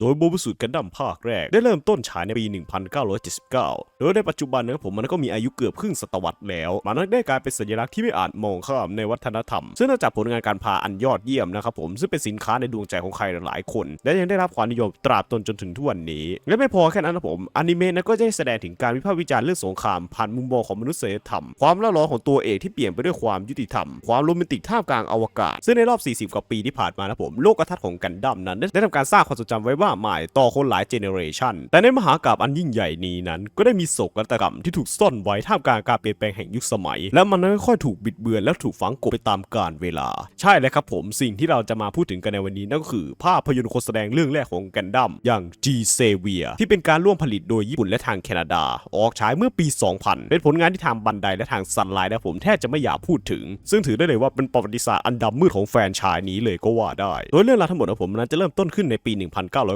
โดยโบบุสุกันดั้มภาคแรก ได้เริ่มต้นฉายในปี 1979 โดยในปัจจุบันนะครับผมมันก็มีอายุเกือบครึ่งศตวรรษแล้ว มันได้กลายเป็นสัญลักษณ์ที่ไม่อาจมองข้ามในวัฒนธรรม ซึ่งนอกจากผลงานการพาอันยอดเยี่ยมนะครับผมซึ่งเป็นสินค้าในดวงใจของใครหลายคน และยังได้รับความนิยมตราบจนจนถึงทุกวันนี้ และไม่พอแค่นั้นนะผมอนิเมะนั้นก็ได้แสดงถึงการวิพากษ์วิจารณ์เรื่องสงครามผ่านมุมมองของมนุษยธรรม ความล่าร้อนของตัวเอกที่เปลี่ยนไปด้วยความยุติธรรม ความโรแมนติกท่ามกลางอวกาศ ซึ่งในรอบ 40 กว่าปีที่ผ่านมานะผมโลกทัศน์ของกันดั้มนั้นได้ทำการสร้างความจำไว้ว่ากมายต่อคนหลายเจเนเรชันแต่ในมหากาพย์อันยิ่งใหญ่นี้นั้น ก็ได้มีโศกนาฏกรรมที่ถูกซ่อนไว้ท่ามกลางการเปลี่ยนแปลงแห่งยุคสมัย และมันนั้นค่อยๆถูกบิดเบือนและถูกฝังกลบไปตามกาลเวลา ใช่แล้วครับผมสิ่งที่เราจะมาพูดถึงกันในวันนี้นั่นก็คือภาพยนตร์โฆษณาเรื่องแรกของกันดั้มอย่าง G s a v i e r ที่เป็นการร่วมผลิตโดยญี่ปุ่นและทางแคนาดา ออกฉายเมื่อปี 2000 เป็นผลงานที่ทางบันไดและทางซันไลน์นะผมแทบจะไม่อยากพูดถึง ซึ่งถือได้เลยว่าเป็นประวัติศาสตร์อันดำมืดของแฟนชายนี้เลยก็ว่าได้ โดยเรื่องราวทั้งหมดของผมนั้นจะเริ่มต้นขึ้นในปี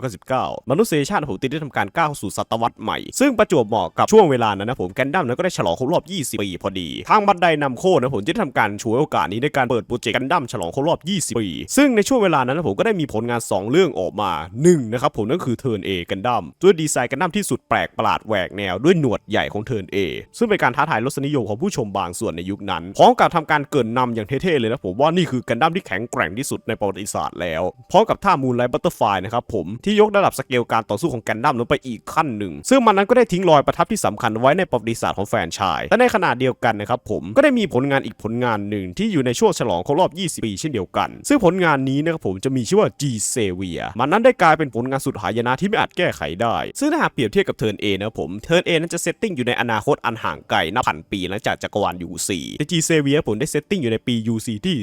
1999 มนุษยชาติของผมได้ทำการก้าวสู่ศตวรรษใหม่ ซึ่งประจวบเหมาะกับช่วงเวลานั้นนะผมแกนดั้มนั้นก็ได้ฉลองครบรอบ 20 ปีพอดี ทางบันไดนำโค้นะผมจะได้ทำการฉวยโอกาสนี้ในการเปิดโปรเจกต์แกันดั้มฉลองครบรอบ 20 ปี ซึ่งในช่วงเวลานั้นนะผมก็ได้มีผลงาน 2 เรื่องออกมา1นะครับผมนั่นคือเทิร์นเอกันดั้มด้วยดีไซน์กันดั้มที่สุดแปลกประหลาดแหวกแนวด้วยหนวดใหญ่ของเทิร์นเอซึ่งเป็นการท้าทายรสนิยมของผู้ชมบางส่วนในยุคนั้นพร้อมกับทำการเกินนำอย่างเท่ๆเลยนะผมว่านี่คือกันดั้มที่แข็งแกร่งที่สุดในประวัติศาสตร์แล้วพร้อมกับท่ามูนไลท์บัตเตอร์ไฟนะครับผมทที่ยกระดับสเกลการต่อสู้ของแกนดั้มลงไปอีกขั้นหนึ่ง ซึ่งมันนั้นก็ได้ทิ้งรอยประทับที่สำคัญไว้ในประวัติศาสตร์ของแฟนชายและในขณะเดียวกันนะครับผมก็ได้มีผลงานอีกผลงานหนึ่งที่อยู่ในช่วงฉลองครบรอบ 20 ปีเช่นเดียวกัน ซึ่งผลงานนี้นะครับผมจะมีชื่อว่า G s a v i e r มันนั้นได้กลายเป็นผลงานสุดหายนะที่ไม่อาจแก้ไขได้ ซึ่งถ้าหากเปรียบเทียบกับเทิร์น A นะผมเทิร์น A นั้นจะเซตติ้งอยู่ในอนาคตอันห่างไกลนับพันปีหลังจากจักรวาล UC แต่ G s a v i e r ผมได้เซตติ้งอยู่ในปี UC ที่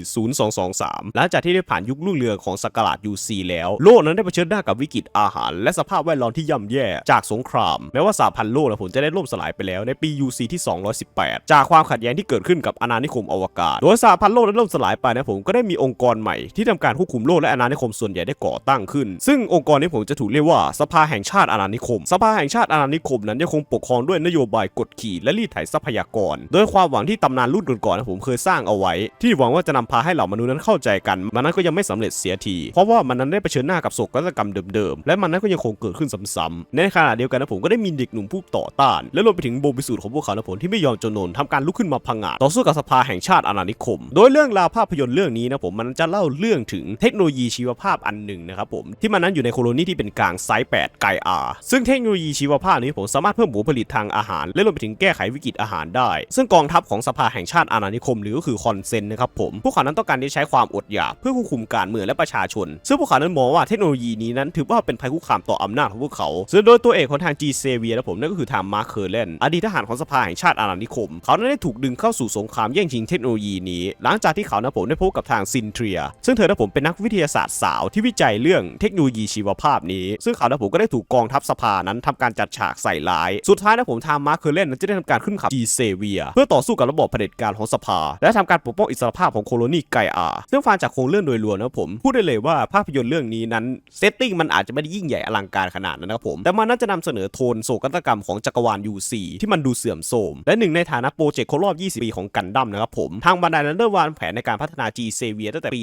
0223 หลังจากที่ได้ผ่านยุครุ่งเรืองของสกราช UC แล้วโลกนั้นได้เผชิญหน้ากับวิกฤตอาหาร และสภาพแวดล้อมที่ย่ำแย่จากสงคราม แม้ว่าสหพันธ์โลกนะผมจะได้ล่มสลายไปแล้วในปี UC ที่ 218 จากความขัดแย้งที่เกิดขึ้นกับอาณานิคมอวกาศ โดยสหพันธ์โลกได้ล่มสลายไปนะผมก็ได้มีองค์กรใหม่ที่ทำการควบคุมโลกและอาณานิคมส่วนใหญ่ได้ก่อตั้งขึ้น ซึ่งองค์กรนี้ผมจะถูกเรียกว่าสภาแห่งชาติอาณานิคม สภาแห่งชาติอาณานิคมนั้นยังคงปกครองด้วยนโยบายกดขี่และรีดไถทรัพยากร โดยความหวังที่ตำนานรุ่นก่อนๆนะผมเคยสร้างเอาไว้ ที่หวังว่าจะนำพาให้เหล่ามนุษย์นั้นเข้าใจกัน มันนั้นก็ยังไม่สำเร็จเสียที เพราะว่ามันนั้นได้เผชิญหน้ากับโศกนาฏกรรมเดิมๆและมันนั้นก็ยังคงเกิดขึ้นซ้ำๆในขณะเดียวกันนะผมก็ได้มีเด็กหนุ่มผู้ต่อต้าน และรวมไปถึงโบบิสูตรของพวกเขานะผมที่ไม่ยอมจำนนทำการลุกขึ้นมาพังอาต่อสู้กับสภาแห่งชาติอาณานิคม โดยเรื่องราวภาพยนตร์เรื่องนี้นะผมมันจะเล่าเรื่องถึงเทคโนโลยีชีวภาพอันหนึ่งนะครับผมที่มันนั้นอยู่ในโคโลนีที่เป็นกลางไซส์8ไกอาซึ่งเทคโนโลยีชีวภาพนี้ผมสามารถเพิ่มผลผลิตทางอาหาร และรวมไปถึงแก้ไขวิกฤตอาหารได้ ซึ่งกองทัพของสภาแห่งชาติอาณานิคม หรือก็คือคอนเซนนะครับผมพวกเขานั้นต้องการที่ใช้ความอดอยากเพื่อควบคุมการเมืองและประชาชน ซึ่งพวกเขานั้นมองว่าเทคโนโลยีนี้นั้นถือว่าเป็นภัยคุกคามต่ออำนาจของพวกเขาซึ่งโดยตัวเอกของทาง G เซเวียนะผมนั่นก็คือทางมาร์คเคอร์เลนอดีตทหารของสภาแห่งชาติอาณานิคม เขานั้นได้ถูกดึงเข้าสู่สงครามแย่งชิงเทคโนโลยีนี้ หลังจากที่เขานะผมได้พบกับทางซินเทรีย ซึ่งเธอนะผมเป็นนักวิทยาศาสตร์สาวที่วิจัยเรื่องเทคโนโลยีชีวภาพนี้ ซึ่งเขานะผมก็ได้ถูกกองทัพสภานั้นทำการจัดฉากใส่ร้าย สุดท้ายนะผมทางมาร์คเคอร์เลนนั้นจะได้ทำการขึ้นขับ G เซเวียเพื่อต่อสู้กับระบบเผด็จการของสภา และทำการปกป้องอิสรภาพของโคโลนีไกอาซึ่งฟังจากโครงเรื่องโดยรวมนะผมพูดได้เลยว่าภาพยนตร์เรื่องนี้นั้นเซตติ้งมันอาจจะไม่ได้ยิ่งใหญ่อลังการขนาดนั้นนะครับผมแต่มันน่าจะนำเสนอโทนโศกนาฏกรรมของจักรวาล UC ที่มันดูเสื่อมโทรมและหนึ่งในฐานะโปรเจกต์ครบรอบ 20 ปีของกันดั้มนะครับผมทางบันไดนั้นได้วางแผนในการพัฒนา G s a v i e r ตั้งแต่ปี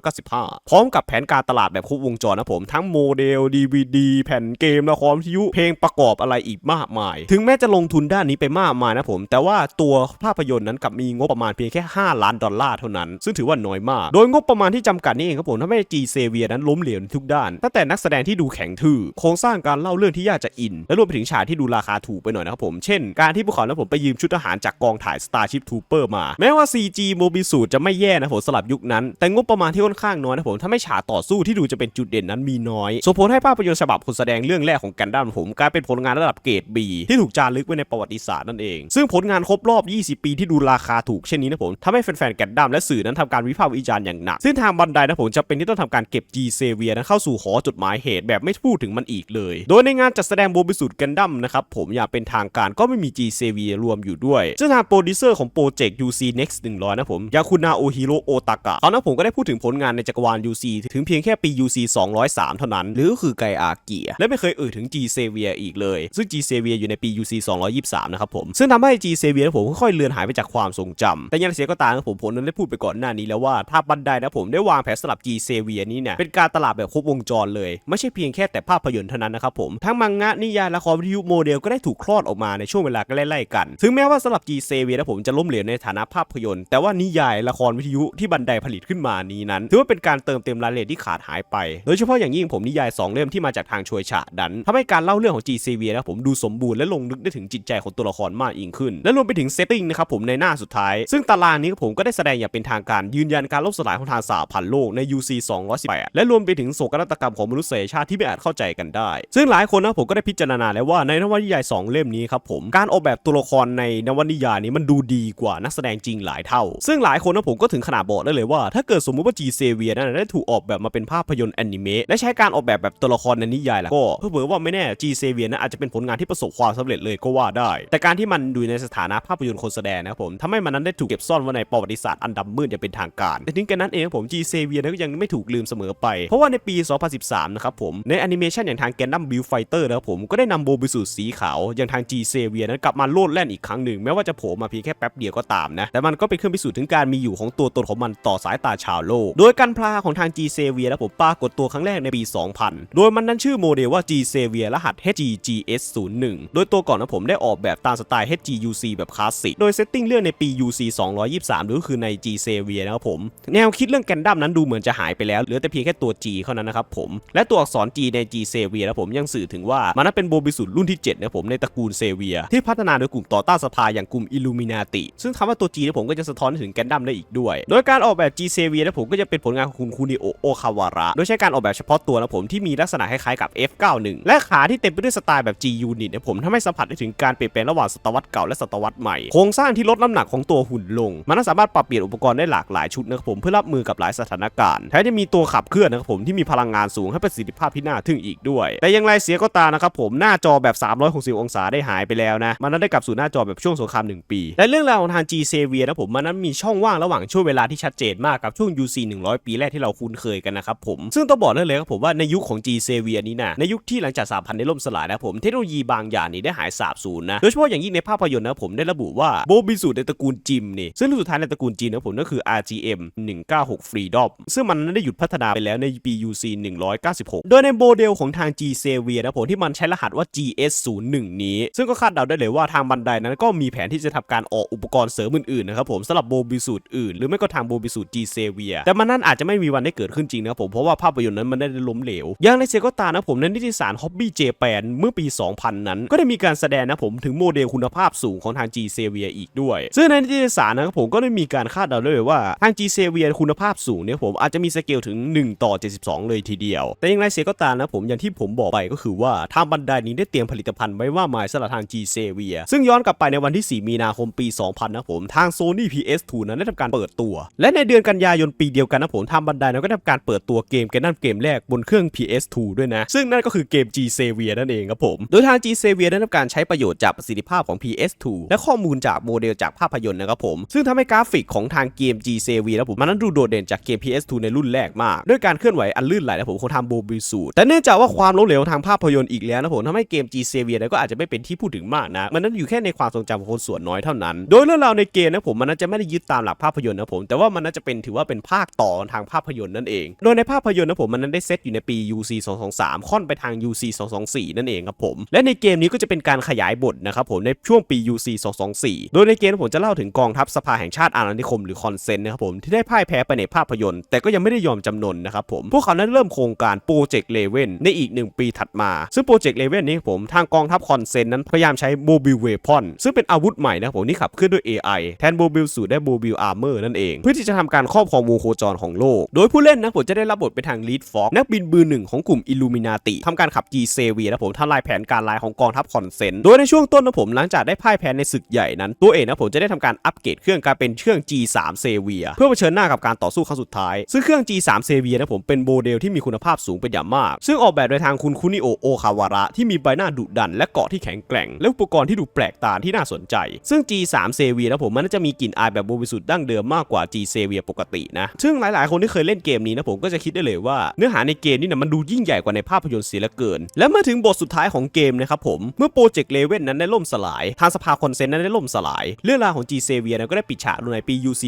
1995 พร้อมกับแผนการตลาดแบบครบวงจรนะผมทั้งโมเดล DVD แผ่นเกมละครวิทยุเพลงประกอบอะไรอีกมากมาย ถึงแม้จะลงทุนด้านนี้ไปมากมายนะผม แต่ว่าตัวภาพยนตร์นั้นกลับมีงบประมาณเพียงแค่ 5 ล้านดอลลาร์เท่านั้น ซึ่งถือว่าน้อยมาก โดยงบประมาณที่จำกัดนี่เองครับผมทำให้ G s a v i e r นั้นล้มเหลวในทุกด้านตั้งแต่นักแสแสดงที่ดูแข็งทื่อ โครงสร้างการเล่าเรื่องที่ยากจะอิน และรวมไปถึงฉากที่ดูราคาถูกไปหน่อยนะครับผม เช่น การที่พวกเขาและผมไปยืมชุดทหารจากกองถ่าย Starship Trooper มา แม้ว่า CG โมบิสูจะไม่แย่นะผมสลับยุคนั้น แต่งบประมาณที่ค่อนข้างน้อยนะผมทำให้ฉากต่อสู้ที่ดูจะเป็นจุดเด่นนั้นมีน้อยส่งผลให้ภาพยนตร์ฉบับคนแสดงเรื่องแรกของกันดั้มผมกลายเป็นผลงานระดับเกรด B ที่ถูกจารึกไว้ในประวัติศาสตร์นั่นเอง ซึ่งผลงานครบรอบ 20 ปีที่ดูราคาถูกเช่นนี้นะผมทำให้แฟนๆกันดั้มและสื่อนั้นทำการวิพากษ์วิจารณ์อย่างหนักซึ่งทางบันไดนะผมจะเป็นที่ต้องทำการเก็บ G s a v i e r นั้นเข้าสู่หอจดหมายายเหตุแบบไม่พูดถึงมันอีกเลย โดยในงานจัดแสดงโบบิสุดกันดั้มนะครับผมอย่างเป็นทางการก็ไม่มี G s a v รวมอยู่ด้วยซึ่งทางโปรดิวเซอร์ของโปรเจกต์ UC Next 100 นะผมยาคุณนาโอฮิโรโอตากะเขานะผมก็ได้พูดถึงผลงานในจักรวาล UC ถึงเพียงแค่ปี UC 203 เท่านั้น หรือก็คือไกอาเกียและไม่เคยเอ่ยถึง G s a v อีกเลย ซึ่ง G s a v อยู่ในปี UC 223 นะครับผม ซึ่งทำให้ G s a v ผมค่อยๆเลือนหายไปจากความทรงจำแต่ยังเสียก็ตามผมผมนั้นได้พูดไปก่อนหน้านี้แล้วว่าถ้าบันไดนะผมได้วางแผนสลับ G s a v นี้เนี่ยเป็นการตลาดแบบครบวงจรเลยไม่ใช่เพียงแค่แต่ภาพยนตร์เท่านั้นนะครับผมทั้งมังงะนิยายละครวิทยุโมเดลก็ได้ถูกคลอดออกมาในช่วงเวลาใกล้ๆกัน ถึงแม้ว่าสำหรับ G s a v i e r นะผมจะล้มเหลวในฐานะภาพยนตร์แต่ว่านิยายละครวิทยุที่บันไดผลิตขึ้นมานี้นั้น ถือว่าเป็นการเติมเต็มรายละเอียดที่ขาดหายไป โดยเฉพาะอย่างยิ่งผมนิยาย 2 เล่มที่มาจากทางชวยฉะดันทำให้การเล่าเรื่องของ G s a v i e r นะผมดูสมบูรณ์และลงลึกได้ถึงจิตใจของตัวละครมากยิ่งขึ้น และรวมไปถึงเซตติ้งนะครับผมในหน้าสุดท้าย ซึ่งตารางนี้ผมก็ได้แสดงอย่างเป็นทางการยืนยันการล่มสลายของทางสหพันธ์โลกใน UC 218และรวมไปถึงโศกนาฏกรรมของมนุษยชาติที่ไม่อาจเข้าใจกันได้ ซึ่งหลายคนนะผมก็ได้พิจารณาแล้วว่าในนวนิยาย 2 เล่มนี้ครับผมการออกแบบตัวละครในนวนิยายนี้มันดูดีกว่านักแสดงจริงหลายเท่า ซึ่งหลายคนนะผมก็ถึงขนาดบอกได้เลยว่า ถ้าเกิดสมมุติว่า G s a v i e r นั้นได้ถูกออกแบบมาเป็นภาพยนตร์แอนิเมะและใช้การออกแบบแบบตัวละครในนิยายแล้วก็เพื่อเผอว่าไม่แน่ G s a v i e r นั้นอาจจะเป็นผลงานที่ประสบความสำเร็จเลยก็ว่าได้ แต่การที่มันดูในสถานะภาพยนตร์คนแสดงนะครับผมทำให้มันนั้นได้ถูกเก็บซ่อนไว้ในประวัติศาสตร์อันดำมืดอย่างเป็นทางการแต่ถึงกระนั้นเองผม G s a v i e r นั้นก็ยังไม่ถูกลืมเสมอไปเพราะว่าในปี 2013นะครับผมในแอนิเมชันอย่างทาง Gundam Build Fighter นะครับผมก็ได้นำโบบิสูสีขาวอย่างทาง G s a v i e r นั้นกลับมาโลดแล่นอีกครั้งหนึ่งแม้ว่าจะโผล่มาเพียงแค่แป๊บเดียวก็ตามนะแต่มันก็เป็นเครื่องพิสูจน์ถึงการมีอยู่ของตัวตนของมันต่อสายตาชาวโลก โดยการพลาของทาง G s a v i e r นะผมปรากฏตัวครั้งแรกในปี 2000 โดยมันนั้นชื่อโมเดลว่า G s a v i e r รหัส HGGS01 โดยตัวก่อนนะผมได้ออกแบบตามสไตล์ HGUC แบบคลาสสิกโดยเซตติ้งเรื่องในปี UC 223หรือคือใน G s a v i e r นะครับผม แนวคิดเรื่องแกนดั้มนั้นดูเหมือนจะหายไปแล้วเหลือแต่เพียงแค่ตัว G เท่านั้นนะครับผมและตัวอักษร G ใน G s a v i e r นะผมยังสื่อถึงว่ามันนั้นเป็นโบบิสุดรุ่นที่7นะผมในตระกูลเซเวีย ที่พัฒนาโดยกลุ่มต่อต้านสภาอย่างกลุ่มอิลูมินาติ ซึ่งคำว่าตัว G นะผมก็จะสะท้อนถึงแกนดั้มได้อีกด้วย โดยการออกแบบ G s a v i e r นะผมก็จะเป็นผลงานของคุณคูนิโอโอคาวาระ โดยใช้การออกแบบเฉพาะตัวนะผมที่มีลักษณะคล้ายๆกับ F91 และขาที่เต็มไปด้วยสไตล์แบบ G unit นะผมทำให้สัมผัสได้ถึงการเปลี่ยนแปลงระหว่างศตวรรษเก่าและศตวรรษใหม่โครงสร้างที่ลดน้ำหนักของตัวหุ่นลง มันนั้นสามารถปรับเปลี่ยนอุปกรณ์ได้หลากหลายชุดนะครับผมเพื่อรับมือกับหลายสถานการณ์แถมยังมีตัวขับเคลื่อนนะครับผมที่มีพลังงานสูงให้ประสิทธิภาพที่น่าทึ่งอีกด้วย แต่อยังไรเสียก็ตามนะครับผมหน้าจอแบบ 360 องศาได้หายไปแล้วนะ มันนั้นได้กลับสู่หน้าจอแบบช่วงสงคราม 1 ปี และเรื่องราวของทาง G s a v i e r นะผมมันนั้นมีช่องว่างระหว่างช่วงเวลาที่ชัดเจนมากกับช่วง UC 100 ปีแรกที่เราคุ้นเคยกันนะครับผมซึ่งต้องบอกได้เลยครับผมว่าในยุคของ G s a v i e r นี้นะในยุคที่หลังจากสามพันได้ล่มสลายนะผมเทคโนโลยีบางอย่างนี่ได้หายสาบสูญนะโดยเฉพาะอย่างยิ่งในภาพยนตร์นะผมได้ระบุว่าโบบิสูในตระกูลจิมนี่ซึ่งสุดท้ายในตระกูลจิมนะผมก็คือ RGM 196 Freedom ซึ่งมันนั้นได้หยุดพัฒนาไปแล้วในปี UC 196โดยในโมเดลของทาง G s a v i e r นะผมที่มันใช้รหัสว่า GS01 นี้ ซึ่งก็คาดเดาได้เลยว่าทางบันไดนั้นก็มีแผนที่จะทำการออกอุปกรณ์เสริมอื่นๆนะครับผมสำหรับโบบิสูตรอื่นหรือไม่ก็ทางโบบิสูตร G s a v i e r แต่มันนั่นอาจจะไม่มีวันได้เกิดขึ้นจริงนะครับผมเพราะว่าภาพยนตร์นั้นมันได้ล้มเหลวอย่างในเซก็ตานะผมในนิตยสาร Hobby Japan เมื่อปี 2000 นั้น ก็ได้มีการแสดงนะผมถึงโมเดลคุณภาพสูงของทาง G s a v i e r อีกด้วย ซึ่งในนิตยสารนะครับผมก็ได้มีการคาดเดาได้เลยว่าทาง G s a v i e r คุณภาพสูงเนี่ยผมอาจจะมีสเกลถึง 1 ต่อ 72 เลยทีเดียวแต่อย่างไรเสียก็ตามนะผมอย่างที่ผมบอกไปก็คือว่าทางบันไดนี้ได้เตรียมผลิตภัณฑ์ไว้ว่าหมายสำหรับทาง G s a v i e r ซึ่งย้อนกลับไปในวันที่ 4 มีนาคมปี 2000 นะผมทาง Sony PS2 นั้นได้ทำการเปิดตัว และในเดือนกันยายนปีเดียวกันนะผมทางบันไดนั้นก็ได้ทำการเปิดตัวเกมเกมนั่นเกมแรกบนเครื่อง PS2 ด้วยนะ ซึ่งนั่นก็คือเกม G s a v i e r นั่นเองครับผมโดยทาง G s a v i e r ได้ทำการใช้ประโยชน์จากประสิทธิภาพของ PS2 และข้อมูลจากโมเดลจากภาพยนตร์นะครับผมซึ่งทำให้กราฟิกของทางเกม G s a v i e r นะผมมันนั้นดูโดดเด่นจากเกม PS2 ในรุ่นแรกมากด้วยการเคลื่อนไหวอันลื่นไหลนะผมของทางโบบิสูแต่เนื่องจากว่าความล้มเหลวทางภาพยนตร์อีกแล้วนะผมทำให้เกม G s a v i e r ก็อาจจะไม่เป็นที่พูดถึงมากนะ มันนั้นอยู่แค่ในความทรงจำของคนส่วนน้อยเท่านั้น โดยเรื่องราวในเกมนะผมมันนั้นจะไม่ได้ยึดตามหลักภาพยนตร์นะผม แต่ว่ามันน่าจะเป็นถือว่าเป็นภาคต่อทางภาพยนตร์นั่นเอง โดยในภาพยนตร์นะผมมันนั้นได้เซตอยู่ในปี UC 223ค่อนไปทาง UC 224นั่นเองครับผม และในเกมนี้ก็จะเป็นการขยายบทนะครับผมในช่วงปี UC 224โดยในเกมผมจะเล่าถึงกองทัพสภาแห่งชาติอาณานิคมหรือคอนเซนนะครับผมที่ได้พ่ายแพ้ไปในภาพยนตร์แต่ก็ยังไม่ได้ยอมจำนนนะครับผมพวกเขานั้นเริ่มโครงการโปรเจกต์เลเว่นในอีก 1 ปีถัดมา ซึ่งโปรเจกต์เลเว่นนี้ผมทางกองทัพคอนเซนนั้นพยายามใช้โมบิลเวพอนซึ่งเป็นอาวุธใหม่นะผมที่ขับเคลื่อนด้วย AI แทนโมบิลสูตรได้โมบิลอาร์เมอร์นั่นเอง เพื่อที่จะทำการครอบครองวงโคจรของโลก โดยผู้เล่นนะผมจะได้รับบทเป็นทางลีดฟอกนักบินบือหนึ่งของกลุ่มอิลูมินาติทำการขับ G เซเวียนะผมทำลายแผนการลายของกองทัพคอนเซนโดยในช่วงต้นนะผมหลังจากได้พ่ายแพ้ในศึกใหญ่นั้นตัวเองนะผมจะได้ทำการอัปเกรดเครื่องกลายเป็นเครื่อง G3 เซเวียเพื่อเผชิญหน้ากับการต่อสู้ครั้งสุดท้ายซึ่งเครื่อง G3 เซเวียนะผมเป็นโมเดลที่มีคุณภาพสูงเป็นอย่างมาก ซึ่งออกแบบโดยทางคุณคุนิโอโอคาวาระที่มีใบหน้าดุดัน และเกาะที่แข็งแกร่ง และอุปกรณ์ที่ดูแปลกตาที่น่าสนใจ ซึ่ง G3 เซเวียนะผมมันน่าจะมีกลิ่นอายแบบบริสุทธิ์ดั้งเดิมมากกว่า G เซเวียปกตินะซึ่งหลายๆ คนที่เคยเล่นเกมนี้นะผมก็จะคิดได้เลยว่า เนื้อหาในเกมนี่นะมันดูยิ่งใหญ่กว่าในภาพยนตร์เสียเหลือเกิน และเมื่อถึงบทสุดท้ายของเกมนะครับผมเมื่อโปรเจกต์เลเว่นนั้นได้ล่มสลาย ทางสภาคอนเซนต์นั้นได้ล่มสลาย เรื่องราวของ G เซเวียนั้นก็ได้ปิดฉากลงในปี UC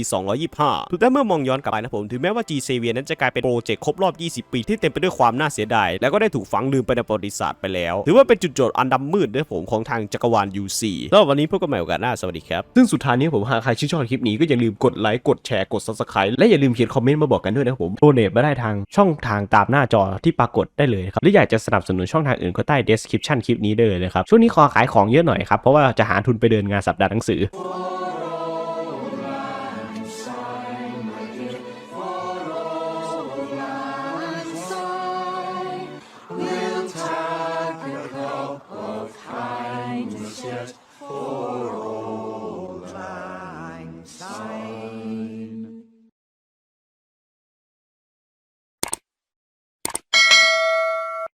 225แต่เมื่อมองย้อนกลับไปนะผมถึงแม้ว่า G เซเวียนั้นจะกลายเป็นโปรเจกต์ครบรอบ 20 ปีที่เต็มไปด้วยความน่าเสียดาย และก็ได้ถูกฝังลืมไปในประวัติศาสตร์ไปแล้ว ถือว่าเป็นจุดโจทย์อันดำมืดนะครับผมของทางจักรวาล UC แล้ววันนี้พบกันใหม่โอกาสหน้า สวัสดีครับ ซึ่งสุดท้ายนี้ผมหากใครชื่นชอบคลิปนี้ก็อย่าลืมกดไลค์ กดแชร์ กด subscribe และอย่าลืมเขียนคอมเมนต์มาบอกกันด้วยนะครับผมโดเนทมาได้ทางช่องทางตามหน้าจอที่ปรากฏได้เลยครับ หรืออยากจะสนับสนุนช่องทางอื่นก็ใต้ description คลิปนี้ได้เลยนะครับ ช่วงนี้ขอขายของเยอะหน่อยครับ เพราะว่าจะหาทุนไปเดินงานสัปดาห์หนังสือ